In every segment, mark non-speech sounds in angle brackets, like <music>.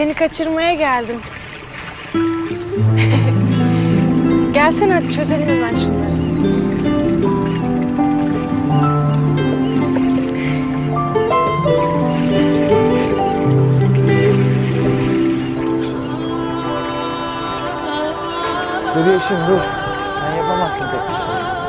Seni kaçırmaya geldim. <laughs> Gelsene hadi çözelim hemen şunları. Dur Yeşim dur. Sen yapamazsın tek başına.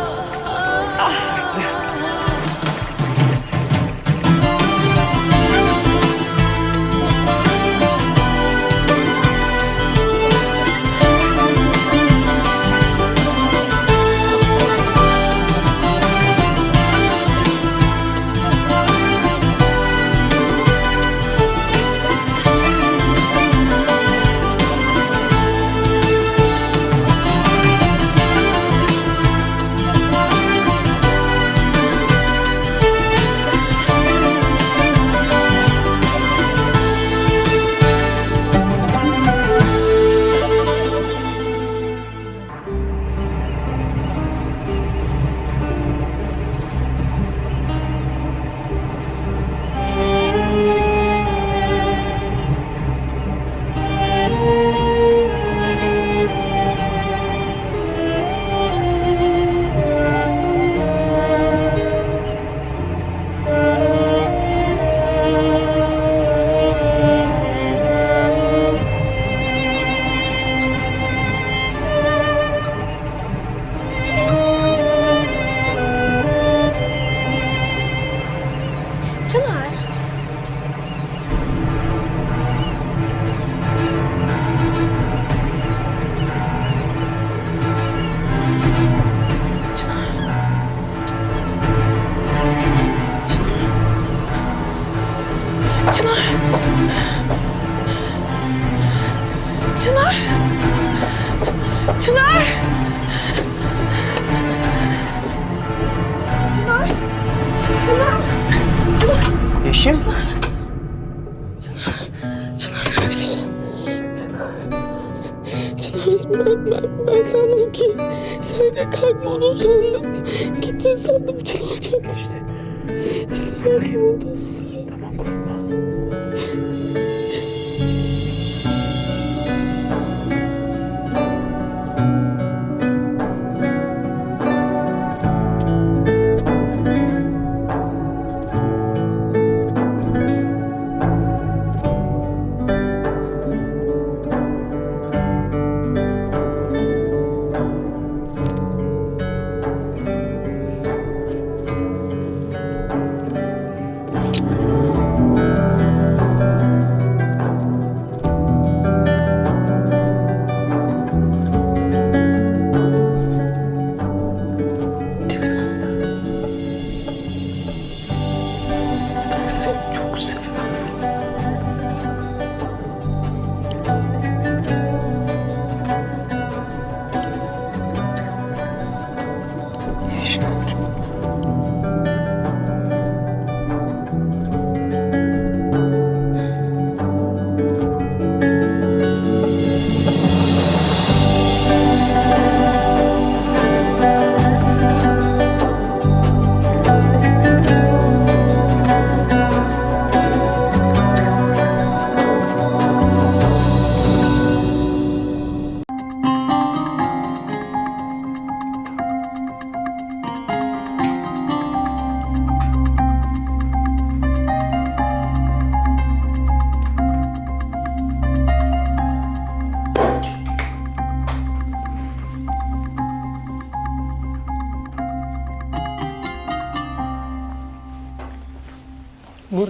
Çınar. Yeşim. Çınar neredesin? Çınar ben, ben, ben sandım ki sen de kayboldun sandım. Gittin sandım Çınar işte. Çınar kayboldun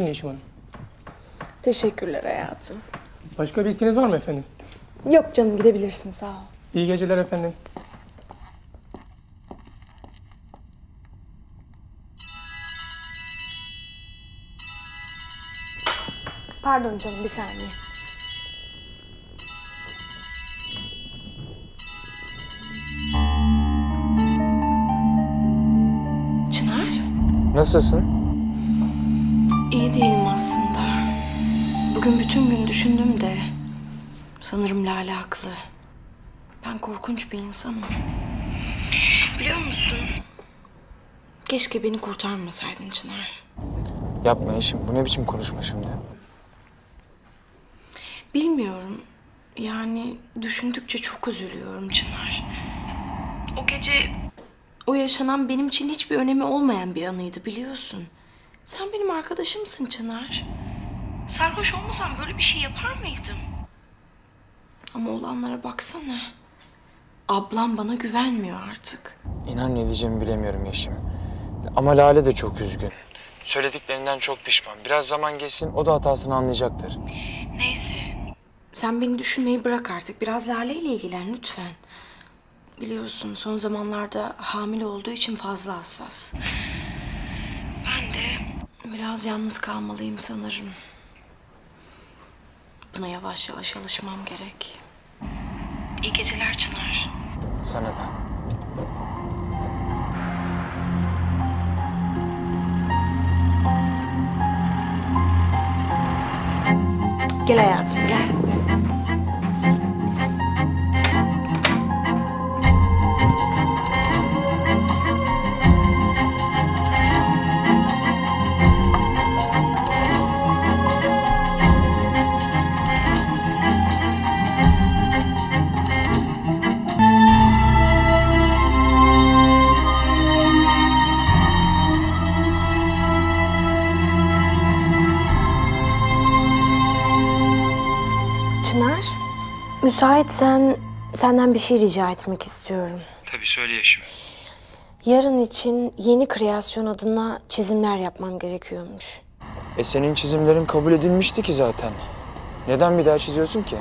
Buyurun Yeşim Hanım. Teşekkürler hayatım. Başka bir isteğiniz var mı efendim? Yok canım gidebilirsin sağ ol. İyi geceler efendim. Pardon canım bir saniye. Çınar? Nasılsın? Aslında. Bugün bütün gün düşündüm de sanırım Lale haklı. Ben korkunç bir insanım. Biliyor musun? Keşke beni kurtarmasaydın Çınar. Yapma Yeşim. Bu ne biçim konuşma şimdi? Bilmiyorum. Yani düşündükçe çok üzülüyorum Çınar. O gece o yaşanan benim için hiçbir önemi olmayan bir anıydı biliyorsun. Sen benim arkadaşımsın Çınar. Sarhoş olmasam böyle bir şey yapar mıydım? Ama olanlara baksana. Ablam bana güvenmiyor artık. İnan ne diyeceğimi bilemiyorum Yeşim. Ama Lale de çok üzgün. Söylediklerinden çok pişman. Biraz zaman geçsin o da hatasını anlayacaktır. Neyse. Sen beni düşünmeyi bırak artık. Biraz Lale ile ilgilen lütfen. Biliyorsun son zamanlarda hamile olduğu için fazla hassas. Biraz yalnız kalmalıyım sanırım. Buna yavaş yavaş alışmam gerek. İyi geceler Çınar. Sana da. Gel hayatım gel. Müsaitsen senden bir şey rica etmek istiyorum. Tabii söyle Yeşim. Yarın için yeni kreasyon adına çizimler yapmam gerekiyormuş. E senin çizimlerin kabul edilmişti ki zaten. Neden bir daha çiziyorsun ki?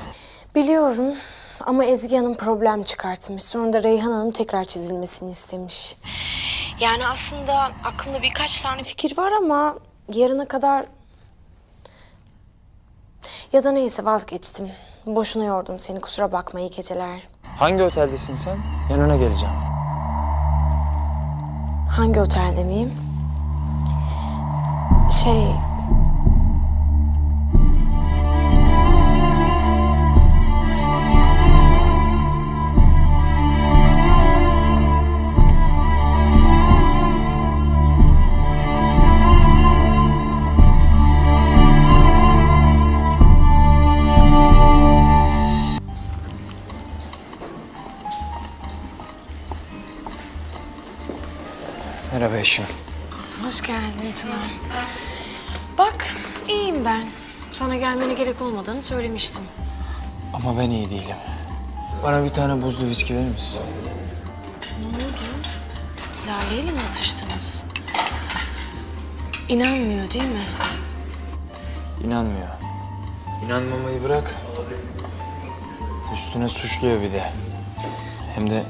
Biliyorum ama Ezgi Hanım problem çıkartmış. Sonra da Reyhan Hanım tekrar çizilmesini istemiş. Yani aslında aklımda birkaç tane fikir var ama yarına kadar... Ya da neyse vazgeçtim. Boşuna yordum seni kusura bakma iyi geceler. Hangi oteldesin sen? Yanına geleceğim. Hangi otelde miyim? Şey... Merhaba Yeşim. Hoş geldin Çınar. Bak iyiyim ben. Sana gelmene gerek olmadığını söylemiştim. Ama ben iyi değilim. Bana bir tane buzlu viski verir misin? Ne oldu? Lale ile mi atıştınız? İnanmıyor değil mi? İnanmıyor. İnanmamayı bırak. Üstüne suçluyor bir de. Hem de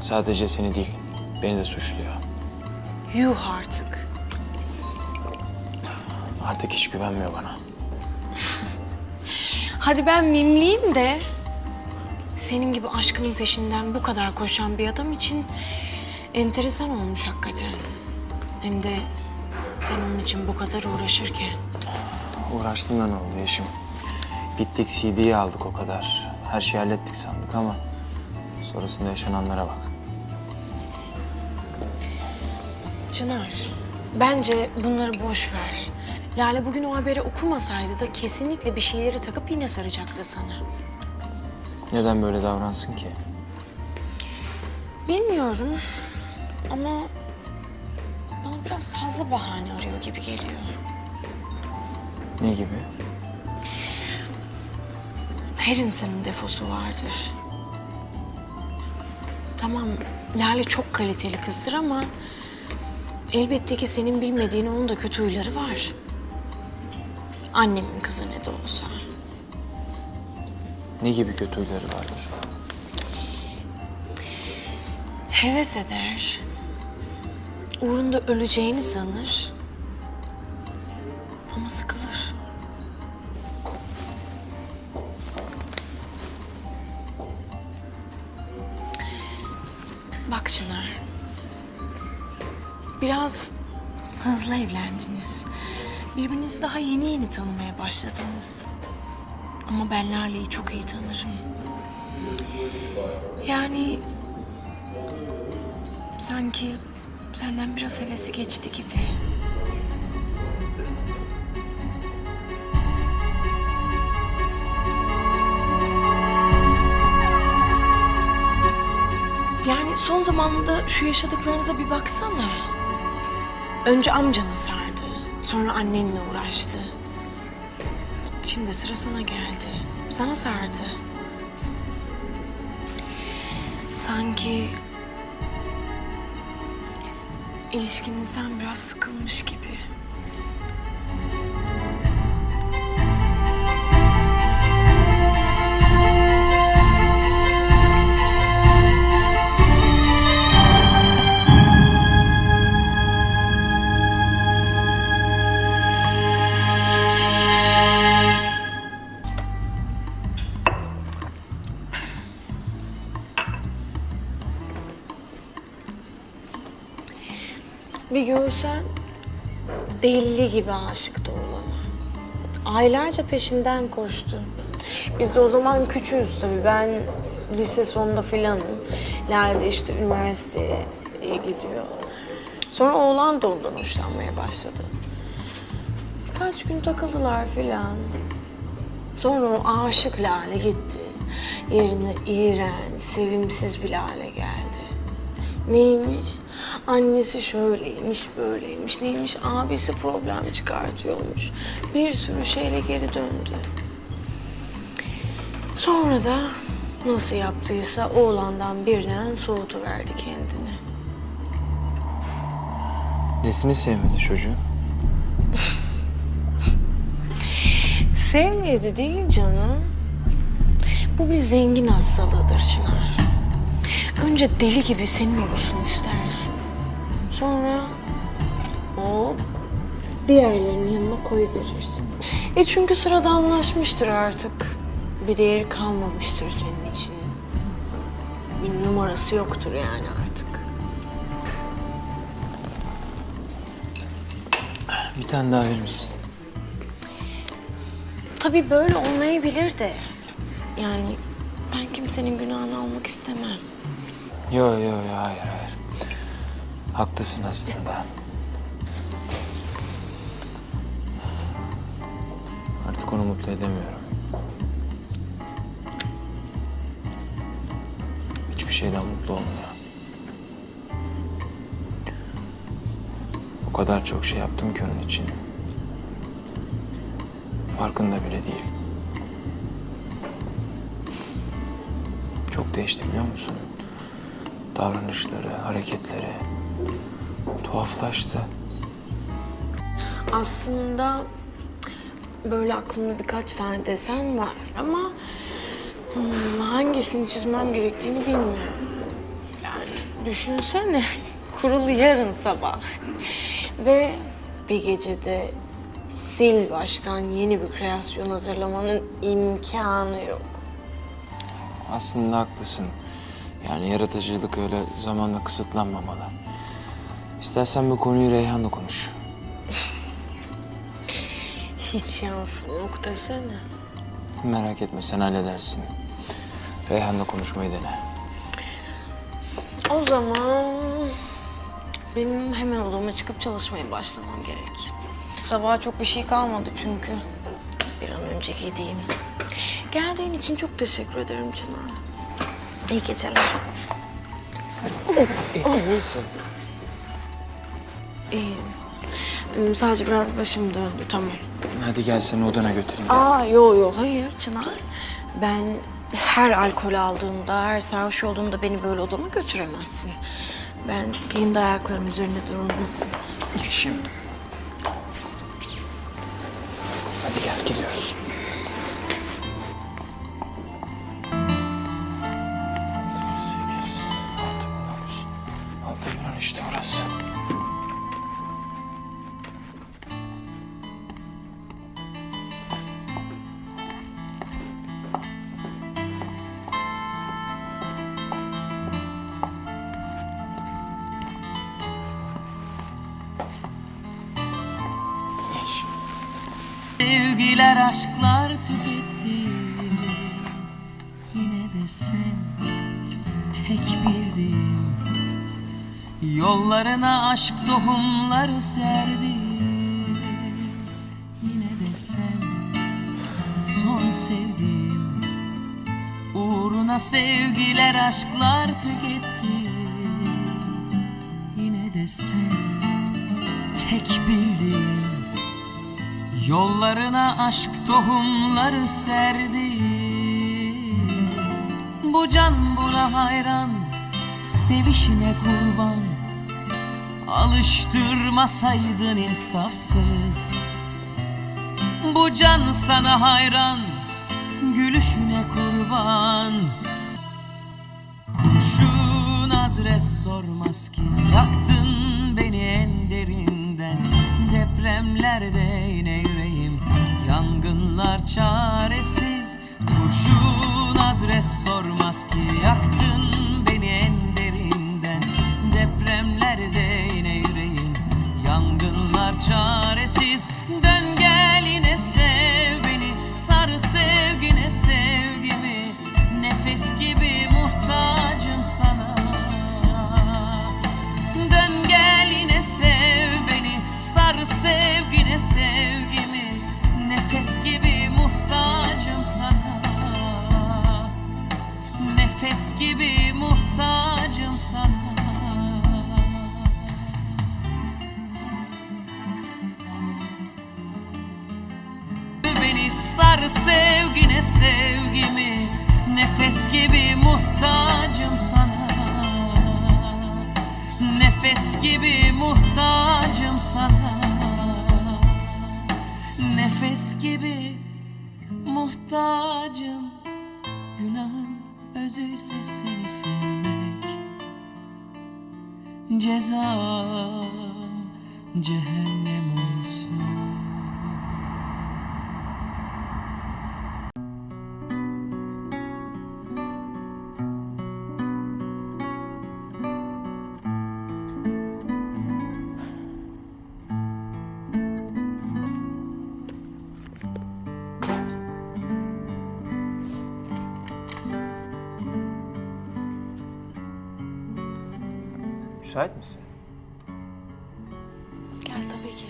sadece seni değil, beni de suçluyor. Yuh artık. Artık hiç güvenmiyor bana. <laughs> Hadi ben mimliyim de... Senin gibi aşkının peşinden bu kadar koşan bir adam için... ...enteresan olmuş hakikaten. Hem de sen onun için bu kadar uğraşırken. Uğraştım da ne oldu Yeşim? Gittik CD'yi aldık o kadar. Her şeyi hallettik sandık ama... ...sonrasında yaşananlara bak. Çınar, bence bunları boş ver. Lale bugün o haberi okumasaydı da kesinlikle bir şeyleri takıp yine saracaktı sana. Neden böyle davransın ki? Bilmiyorum ama bana biraz fazla bahane arıyor gibi geliyor. Ne gibi? Her insanın defosu vardır. Tamam, Lale çok kaliteli kızdır ama... ...elbette ki senin bilmediğin onun da kötü huyları var. Annemin kızı ne de olsa. Ne gibi kötü huyları vardır? Heves eder. Uğrunda öleceğini sanır. Ama sıkılır. Bak Çınar. Biraz hızlı evlendiniz. Birbirinizi daha yeni yeni tanımaya başladınız. Ama ben Lale'yi çok iyi tanırım. Yani sanki senden biraz hevesi geçti gibi. Yani son zamanında şu yaşadıklarınıza bir baksana. Önce amcana sardı. Sonra annenle uğraştı. Şimdi sıra sana geldi. Sana sardı. Sanki ilişkinizden biraz sıkılmış gibi. Görsen deli gibi aşıktı oğlana. Aylarca peşinden koştu. Biz de o zaman küçüğüz tabii. Ben lise sonunda filanım. Lale de işte üniversiteye gidiyor. Sonra oğlan da ondan hoşlanmaya başladı. Birkaç gün takıldılar filan. Sonra o aşık Lale gitti. Yerine iğrenç, sevimsiz bir Lale geldi. Neymiş? Annesi şöyleymiş, böyleymiş. Neymiş? Abisi problem çıkartıyormuş. Bir sürü şeyle geri döndü. Sonra da nasıl yaptıysa oğlandan birden soğutuverdi kendini. Nesini sevmedi çocuğun? <laughs> Sevmedi değil canım. Bu bir zengin hastalığıdır Çınar. Önce deli gibi senin olsun istersin. Sonra o diğerlerinin yanına koy verirsin. E çünkü sıradanlaşmıştır artık. Bir değeri kalmamıştır senin için. Bir numarası yoktur yani artık. Bir tane daha verir misin? Tabii böyle olmayabilir de. Yani ben kimsenin günahını almak istemem. Yo yo yo hayır hayır. Haklısın aslında. Artık onu mutlu edemiyorum. Hiçbir şeyden mutlu olmuyor. O kadar çok şey yaptım ki onun için. Farkında bile değil. Çok değişti biliyor musun? Davranışları, hareketleri tuhaflaştı. Aslında böyle aklımda birkaç tane desen var ama hmm, hangisini çizmem gerektiğini bilmiyorum. Yani düşünsene <laughs> kurulu yarın sabah <laughs> ve bir gecede sil baştan yeni bir kreasyon hazırlamanın imkanı yok. Aslında haklısın. Yani yaratıcılık öyle zamanla kısıtlanmamalı. İstersen bu konuyu Reyhan'la konuş. <laughs> Hiç şansım yok desene. Merak etme sen halledersin. Reyhan'la konuşmayı dene. O zaman benim hemen odama çıkıp çalışmaya başlamam gerek. Sabaha çok bir şey kalmadı çünkü. Bir an önce gideyim. Geldiğin için çok teşekkür ederim Çınar. İyi geceler. İyisin. İyiyim. Hmm, Sadece biraz başım döndü tamam. Hadi gel seni odana götüreyim. Aa yo yo hayır Çınar. Ben her alkol aldığımda, her sarhoş olduğumda beni böyle odama götüremezsin. Ben kendi ayaklarım üzerinde dururum. Yeşim. Yollarına aşk tohumları serdi. Yine de sen son sevdiğim Uğruna sevgiler aşklar tüketti. De sen tek bildiğim Yollarına aşk tohumları serdi. Bu can buna hayran Sevişine kurban Alıştırmasaydın insafsız. Bu can sana hayran Gülüşüne kurban. Kurşun adres sormaz ki Yaktın beni en derinden. Depremlerde yine yüreğim Yangınlar çaresiz. Kurşun adres sormaz ki Yaktın sar sevgine sevgimi. Nefes gibi muhtacım sana. Nefes gibi muhtacım sana. Nefes gibi muhtacım. Günahın özüyse seni sevmek. Cezam cehennem Müsait misin? Gel tabii ki.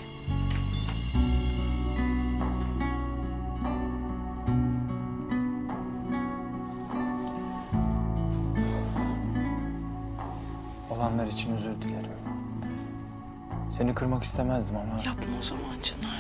Olanlar için özür dilerim. Seni kırmak istemezdim ama Yapma o zaman Çınar.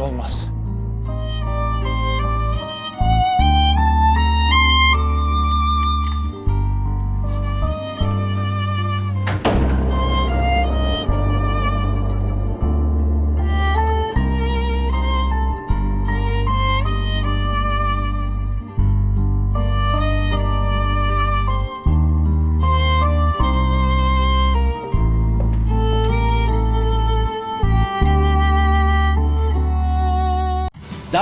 Olmaz.